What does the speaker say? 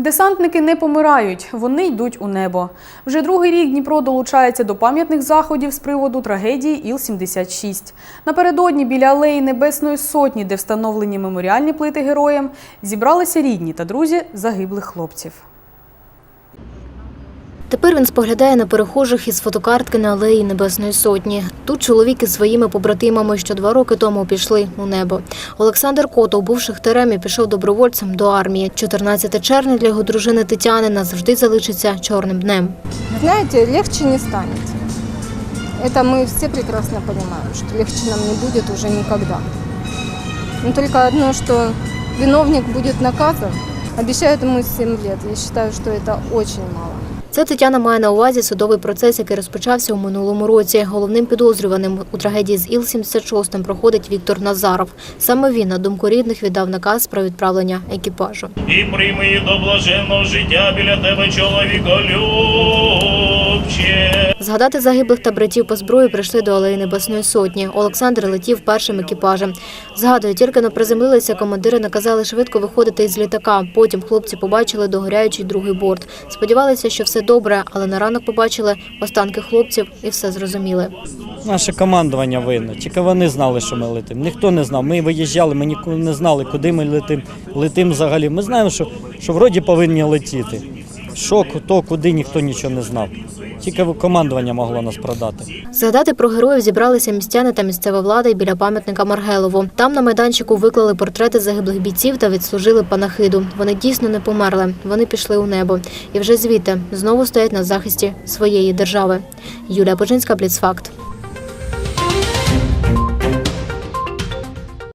Десантники не помирають, вони йдуть у небо. Вже другий рік Дніпро долучається до пам'ятних заходів з приводу трагедії Іл-76. Напередодні біля алеї Небесної Сотні, де встановлені меморіальні плити героям, зібралися рідні та друзі загиблих хлопців. Тепер він споглядає на перехожих із фотокартки на алеї Небесної Сотні. Тут чоловік із своїми побратимами, що два роки тому пішли у небо. Олександр Котов був шахтарем і пішов добровольцем до армії. 14 червня для його дружини Тетяни назавжди залишиться чорним днем. Знаете, легче не станет. Это мы все прекрасно понимаем, что легче нам не будет уже никогда. Но только одно, что виновник будет наказан, обещают ему 7 лет. Я считаю, что это очень мало. Це Тетяна має на увазі судовий процес, який розпочався у минулому році. Головним підозрюваним у трагедії з Іл-76 проходить Віктор Назаров. Саме він, на думку рідних, віддав наказ про відправлення екіпажу. і прийми до блаженного життя біля тебе, чоловіка. Згадати загиблих та братів по зброї прийшли до Алеї Небесної Сотні. Олександр летів першим екіпажем. Згадує, тільки но приземлилися, командири наказали швидко виходити із літака. Потім хлопці побачили догоряючий другий борт. Сподівалися, що все добре, але на ранок побачили останки хлопців і все зрозуміли. Наше командування винно. Тільки вони знали, що ми летимо. Ніхто не знав. Ми виїжджали, ми ніколи не знали, куди ми летимо. Летимо взагалі. Ми знаємо, що, що вроді повинні летіти. Що, то, куди ніхто нічого не знав. Тільки командування могло нас продати. Згадати про героїв зібралися містяни та місцева влада і біля пам'ятника Маргелову. Там на майданчику виклали портрети загиблих бійців та відслужили панахиду. Вони дійсно не померли. Вони пішли у небо. І вже звідти знову стоять на захисті своєї держави. Юлія Божинська, Бліцфакт.